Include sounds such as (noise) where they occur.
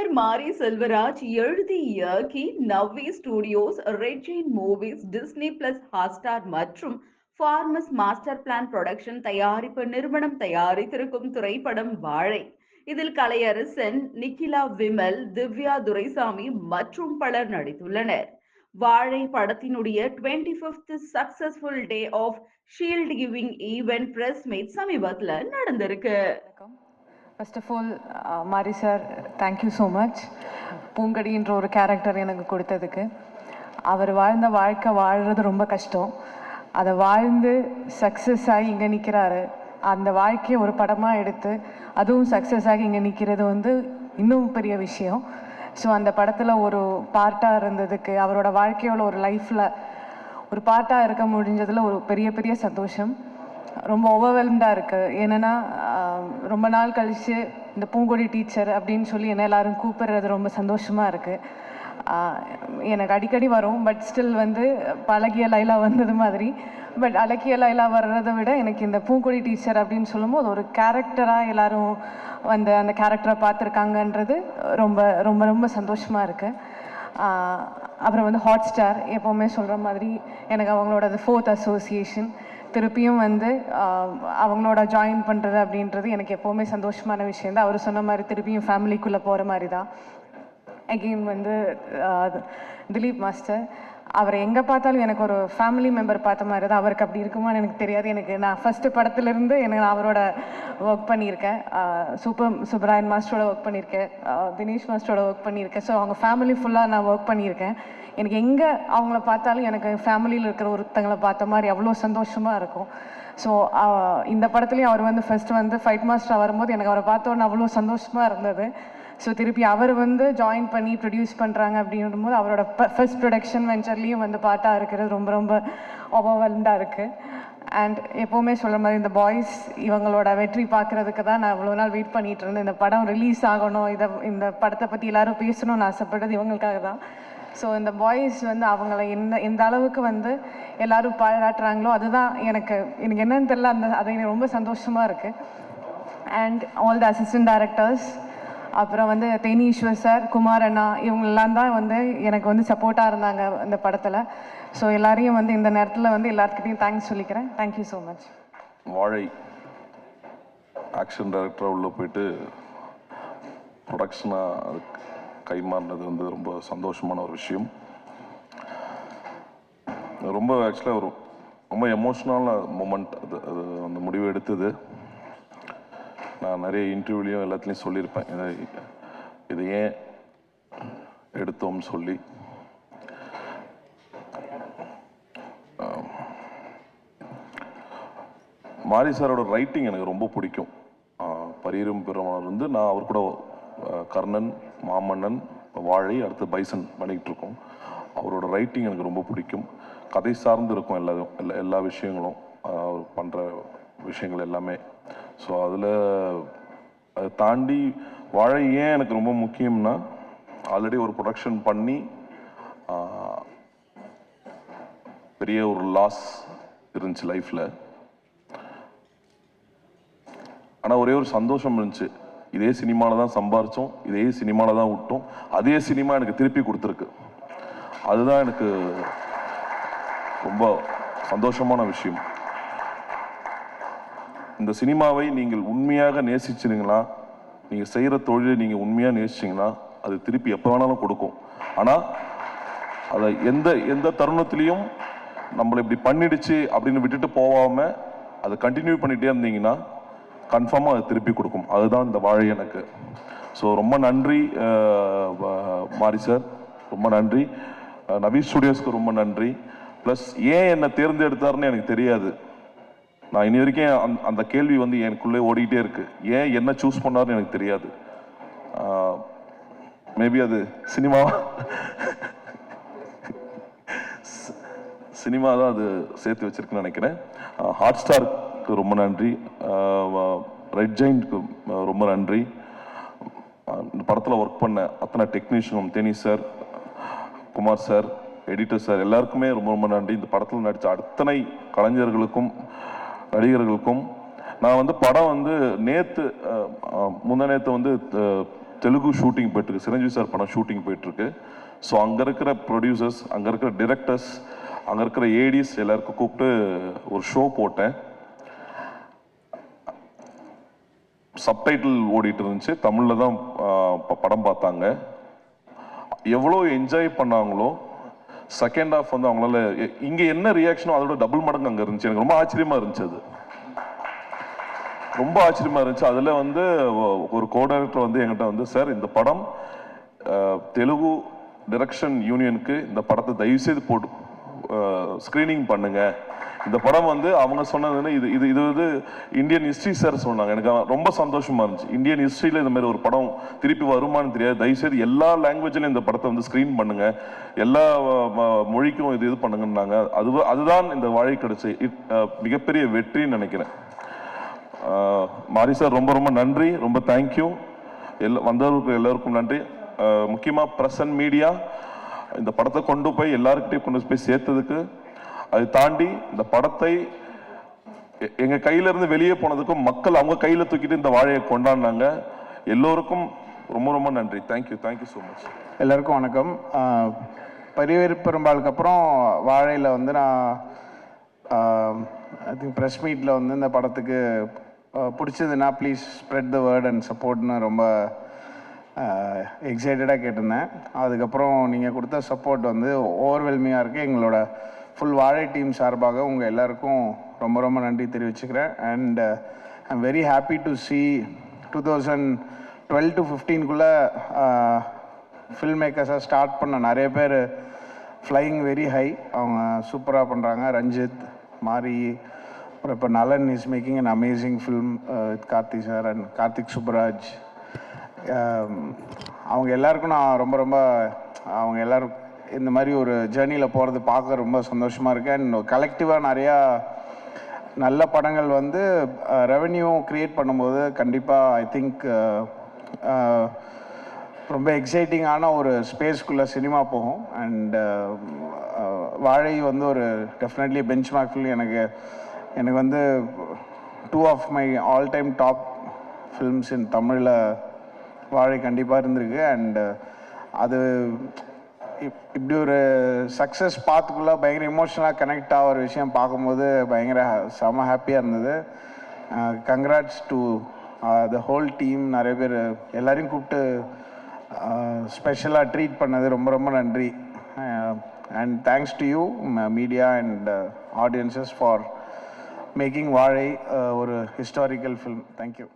இயக்குனர் மாரி செல்வராஜ் எழுதி இயக்கி Navvi studios red giant movies Disney plus Hotstar மற்றும் ஃபார்மஸ் மாஸ்டர் பிளான் புரொடக்ஷன் தயாரிப்பு நிறுவனம் தயாரித்திருக்கும் திரைப்படம் வாழை. இதில் கலையரசன் நிக்கிலா விமல் திவ்யா துரைசாமி மற்றும் பலர் நடித்துள்ளனர். வாழை படத்தினுடைய twenty fifth successful day of shield giving event press meet சமீபத்தில் நடந்திருக்கு. First of all Mari sir thank you so much பூங்கடின்ற ஒரு கேரக்டர் எனக்கு கொடுத்ததுக்கு. அவர் வாழ்ந்த வாழ்க்கை வாழ்கிறது ரொம்ப கஷ்டம். அதை வாழ்ந்து சக்ஸஸ் ஆகி இங்கே நிற்கிறாரு அந்த வாழ்க்கையை ஒரு படமாக எடுத்து அதுவும் சக்ஸஸ் ஆகி இங்கே நிற்கிறது வந்து இன்னும் பெரிய விஷயம். ஸோ அந்த படத்தில் ஒரு பார்ட்டாக இருந்ததுக்கு அவரோட வாழ்க்கையோட ஒரு லைஃப்பில் ஒரு பார்ட்டாக இருக்க முடிஞ்சதில் ஒரு பெரிய பெரிய சந்தோஷம். ரொம்ப ஓவர்வெல்ம்டாக இருக்குது என்னென்னா ரொம்ப நாள் கழித்து இந்த பூங்கொடி டீச்சர் அப்படின்னு சொல்லி என்ன எல்லாரும் கூப்பிடுறது ரொம்ப சந்தோஷமாக இருக்குது எனக்கு அடிக்கடி வரும் பட் ஸ்டில் வந்து பழகிய லைலா வந்தது மாதிரி. பட் அழகிய லைலா வர்றதை விட எனக்கு இந்த பூங்கொடி டீச்சர் அப்படின்னு சொல்லும்போது ஒரு கேரக்டராக எல்லாரும் வந்து அந்த கேரக்டரை பார்த்துருக்காங்கன்றது ரொம்ப ரொம்ப ரொம்ப சந்தோஷமாக இருக்குது அப்புறம் வந்து ஹாட் ஸ்டார் எப்போவுமே சொல்கிற மாதிரி எனக்கு அவங்களோட ஃபோர்த் அசோசியேஷன் திருப்பியும் வந்து அவங்களோட ஜாயின் பண்ணுறது அப்படின்றது எனக்கு எப்போவுமே சந்தோஷமான விஷயம் தான். அவர் சொன்ன மாதிரி திருப்பியும் ஃபேமிலிக்குள்ளே போகிற மாதிரி தான். அகெயின் வந்து திலீப் மாஸ்டர் அவர் எங்கே பார்த்தாலும் எனக்கு ஒரு ஃபேமிலி மெம்பர் பார்த்த மாதிரி தான் அவருக்கு அப்படி இருக்குமான்னு எனக்கு தெரியாது. எனக்கு நான் ஃபஸ்ட்டு படத்துலேருந்து எனக்கு நான் அவரோட ஒர்க் பண்ணியிருக்கேன். சூப்பர் சுப்ராயன் மாஸ்டரோட ஒர்க் பண்ணியிருக்கேன். தினேஷ் மாஸ்டரோட ஒர்க் பண்ணியிருக்கேன். ஸோ அவங்க ஃபேமிலி ஃபுல்லாக நான் ஒர்க் பண்ணியிருக்கேன். எனக்கு எங்கே அவங்கள பார்த்தாலும் எனக்கு ஃபேமிலியில் இருக்கிற ஒருத்தங்களை பார்த்த மாதிரி அவ்வளோ சந்தோஷமாக இருக்கும். ஸோ இந்த படத்துலேயும் அவர் வந்து ஃபர்ஸ்ட் வந்து ஃபைட் மாஸ்டர் வரும்போது எனக்கு அவரை பார்த்தோன்னு அவ்வளோ சந்தோஷமாக இருந்தது. ஸோ திருப்பி அவர் வந்து ஜாயின் பண்ணி ப்ரொடியூஸ் பண்ணுறாங்க அப்படின்னும் போது அவரோட ஃபர்ஸ்ட் ப்ரொடக்ஷன் வெஞ்சர்லேயும் வந்து பாட்டாக இருக்கிறது ரொம்ப ரொம்ப ஓவர்வெல்ண்டாக இருக்குது அண்ட் எப்போவுமே சொல்கிற மாதிரி இந்த பாய்ஸ் இவங்களோட வெற்றி பார்க்குறதுக்கு தான் நான் இவ்வளோ நாள் வெயிட் பண்ணிட்டு இருந்தேன். இந்த படம் ரிலீஸ் ஆகணும் இதை இந்த படத்தை பற்றி எல்லாரும் பேசணும்னு ஆசைப்பட்டது இவங்களுக்காக தான். ஸோ இந்த பாய்ஸ் வந்து அவங்கள என்ன எந்த அளவுக்கு வந்து எல்லாரும் பாராட்டுறாங்களோ அதுதான் எனக்கு எனக்கு என்னன்னு தெரில அந்த அது எனக்கு ரொம்ப சந்தோஷமாக இருக்குது and all the assistant directors அப்புறம் வந்து தேனீஸ்வர் சார் குமார் அண்ணா இவங்கெல்லாம் தான் வந்து எனக்கு வந்து சப்போர்ட்டாக இருந்தாங்க இந்த படத்தில். ஸோ எல்லாரையும் வந்து இந்த நேரத்தில் வந்து எல்லாத்துக்கிட்டையும் தேங்க்ஸ் சொல்லிக்கிறேன். Thank you so much Vaazhai action டைரக்டராக உள்ளே போயிட்டு ப்ரொடக்ஷனாக கைமாறினது வந்து ரொம்ப சந்தோஷமான ஒரு விஷயம். ரொம்ப ஆக்சுவலாக ஒரு ரொம்ப எமோஷ்னலான மூமெண்ட் அது அது அந்த முடிவு எடுத்தது. நான் நிறைய இன்டர்வியூலையும் எல்லாத்துலேயும் சொல்லியிருப்பேன். இதை இது ஏன் எடுத்தோம்னு சொல்லி. மாரி சாரோட ரைட்டிங் எனக்கு ரொம்ப பிடிக்கும். பரீரும் பரியரும் பெருமாள் வந்து நான் அவர் கூட கர்ணன் மாமன்னன் வாழை அடுத்து பைசன் பண்ணிக்கிட்டு இருக்கோம் அவரோட ரைட்டிங் எனக்கு ரொம்ப பிடிக்கும். கதை சார்ந்து இருக்கும் எல்லா எல்லா எல்லா விஷயங்களும் அவர் பண்ணுற விஷயங்கள் எல்லாமே. ஸோ அதில் அதை தாண்டி வாழை ஏன் எனக்கு ரொம்ப முக்கியம்னா ஆல்ரெடி ஒரு ப்ரொடக்ஷன் பண்ணி பெரிய ஒரு லாஸ் இருந்துச்சு லைஃப்பில் ஆனால் ஒரே ஒரு சந்தோஷம் இருந்துச்சு. இதே சினிமாவில் தான் சம்பாரித்தோம் இதே சினிமாவில் தான் விட்டோம் அதே சினிமா எனக்கு திருப்பி கொடுத்துருக்கு. அதுதான் எனக்கு ரொம்ப சந்தோஷமான விஷயம். இந்த சினிமாவை நீங்கள் உண்மையாக நேசிச்சிருங்களா நீங்கள் செய்கிற தொழிலை நீங்கள் உண்மையாக நேசிச்சிங்கன்னா அது திருப்பி எப்போ வேணாலும் கொடுக்கும். ஆனால் அதை எந்த எந்த தருணத்துலேயும் நம்மளை இப்படி பண்ணிடுச்சு அப்படின்னு விட்டுட்டு போகாமல் அதை கண்டினியூ பண்ணிகிட்டே இருந்தீங்கன்னா கன்ஃபார்மாக அது திருப்பி கொடுக்கும். அதுதான் இந்த வாழை எனக்கு. ஸோ ரொம்ப நன்றி மாரி சார். ரொம்ப நன்றி. அஹ், ஸ்டுடியோஸ்க்கு ரொம்ப நன்றி. ப்ளஸ் ஏன் என்னை தேர்ந்தெடுத்தாருன்னு எனக்கு தெரியாது. நான் இனி வரைக்கும் அந்த- அந்த கேள்வி வந்து எனக்குள்ளே ஓடிக்கிட்டே இருக்கு. ஏன் என்ன சூஸ் பண்ணாருன்னு எனக்கு தெரியாது. மேபி அது சினிமா சினிமா (laughs) தான் அது சேர்த்து வச்சிருக்குன்னு நினைக்கிறேன். ஹாட் ஸ்டாருக்கு ரொம்ப நன்றி. ரெட் ஜெயின்ட்க்கு ரொம்ப நன்றி. இந்த படத்தில் ஒர்க் பண்ண அத்தனை டெக்னீஷியனும் Theni sir Kumar sir editor sir எல்லாருக்குமே ரொம்ப ரொம்ப நன்றி. இந்த படத்தில் நடித்த அத்தனை கலைஞர்களுக்கும் நடிகர்களுக்கும் நான் வந்து படம் வந்து நேற்று முந்த நேற்று வந்து தெலுங்கு ஷூட்டிங் போயிட்டுருக்கு. சிரஞ்சீவி சார் படம் ஷூட்டிங் போயிட்டுருக்கு. ஸோ அங்கே இருக்கிற ப்ரொடியூசர்ஸ் அங்கே இருக்கிற டிரெக்டர்ஸ் அங்கே இருக்கிற ஏடிஸ் எல்லாருக்கும் கூப்பிட்டு ஒரு ஷோ போட்டேன். சப்டைட்டில் ஓடிட்டு இருந்துச்சு. தமிழில் தான் ப- படம் பார்த்தாங்க. எவ்வளோ என்ஜாய் பண்ணாங்களோ செகண்ட் ஆஃப் வந்து அவங்களால எ- என்ன ரியாக்ஷனோ அதோட டபுள் மடங்கு அங்கே இருந்துச்சு. எனக்கு ரொம்ப ஆச்சரியமா இருந்துச்சு அது. ரொம்ப ஆச்சரியமா இருந்துச்சு. அதில் வந்து ஒரு கோ டைரக்டர் வந்து என்கிட்ட வந்து சார் இந்த படம் தெலுங்கு டிரெக்ஷன் யூனியனுக்கு இந்த படத்தை தயவு செய்து போட்டு ஸ்க்ரீனிங் பண்ணுங்க. இந்த படம் வந்து அவங்க சொன்னதுன்னு இது இது இது வந்து இந்தியன் ஹிஸ்ட்ரி சார் சொன்னாங்க. எனக்கு ரொம்ப சந்தோஷமா இருந்துச்சு. இந்தியன் ஹிஸ்ட்ரியில இந்த மாதிரி ஒரு படம் திருப்பி வருமான்னு தெரியாது. தயவுசெய்து எல்லா லாங்குவேஜ்லையும் இந்த படத்தை வந்து ஸ்க்ரீன் பண்ணுங்க. எல்லா ம- மொழிக்கும் இது இது பண்ணுங்கன்னாங்க. அது அதுதான் இந்த வாழை கிடைச்சி இட்- மிகப்பெரிய வெற்றின்னு நினைக்கிறேன். மாரி சார் ரொம்ப ரொம்ப நன்றி. ரொம்ப தேங்க்யூ எல்லா வந்தவர்களுக்கு எல்லோருக்கும் நன்றி. முக்கியமாக முக்கியமா மீடியா. இந்த படத்தை கொண்டு போய் எல்லாருக்கிட்டையும் கொண்டு போய் சேர்த்ததுக்கு அதை தாண்டி இந்த படத்தை எங்கள் கையிலேருந்து கையில இருந்து வெளியே போனதுக்கும் மக்கள் அவங்க கையில் தூக்கிட்டு இந்த வாழையை கொண்டாடினாங்க. எல்லோருக்கும் ரொம்ப ரொம்ப நன்றி. தேங்க்யூ தேங்க்யூ ஸோ மச் எல்லாருக்கும் வணக்கம். ஆஹ் பரிவேறு பெரும்பாலுக்கு அப்புறம் வாழையில் வந்து நான் ஐ திங்க் ப்ரெஸ் மீட்டில் வந்து இந்த படத்துக்கு பிடிச்சதுன்னா please spread the word and சப்போர்ட்னு ரொம்ப எக்ஸைட்டடாக கேட்டிருந்தேன். அதுக்கப்புறம் நீங்கள் கொடுத்த சப்போர்ட் வந்து ஓவர்வெல்மிங்காக இருக்குது எங்களோட ஃபுல் வாழை டீம் சார்பாக உங்கள் எல்லாருக்கும் ரொம்ப ரொம்ப நன்றி தெரிவிச்சுக்கிறேன். And I'm very happy to see two thousand twelve to ஃபிஃப்டீன்குள்ளே film மேக்கர்ஸாக ஸ்டார்ட் பண்ண நிறைய பேர் ஃப்ளையிங் வெரி ஹை அவங்க சூப்பராக பண்ணுறாங்க ரஞ்சித் மாரி அப்புறம் இப்போ Nalan is making an amazing film with Karthi sir and Karthik Subbaraj அவங்க எல்லாருக்கும் நான் ரொம்ப ரொம்ப அவங்க எல்லோரும் இந்த மாதிரி ஒரு ஜேர்னியில் போகிறது பார்க்க ரொம்ப சந்தோஷமாக இருக்கேன் அண்ட் கலெக்டிவாக நிறையா நல்ல படங்கள் வந்து ரெவென்யூ க்ரியேட் பண்ணும்போது கண்டிப்பாக ஐ திங்க் ரொம்ப எக்ஸைட்டிங்கான ஒரு ஸ்பேஸ்க்குள்ளே சினிமா போகும். அண்ட் வாழை வந்து ஒரு டெஃபினெட்லி பெஞ்ச் மார்க்ஃபில் எனக்கு எனக்கு வந்து two of my all time top films in தமிழில் வாழை கண்டிப்பாக இருந்திருக்கு. அண்டு uh, அது இப்- இப்படி ஒரு சக்ஸஸ் பார்த்துக்குள்ளே பயங்கர இமோஷனலாக கனெக்ட் ஆகிற விஷயம் பார்க்கும்போது பயங்கர செம ஹாப்பியாக இருந்தது. Congrats to the whole team நிறைய பேர் எல்லாரையும் கூப்பிட்டு uh, ஸ்பெஷலாக ட்ரீட் பண்ணது ரொம்ப ரொம்ப நன்றி. And thanks to you media and audiences for making Vaazhai uh, ஒரு ஹிஸ்டாரிக்கல் ஃபில்ம் தேங்க்யூ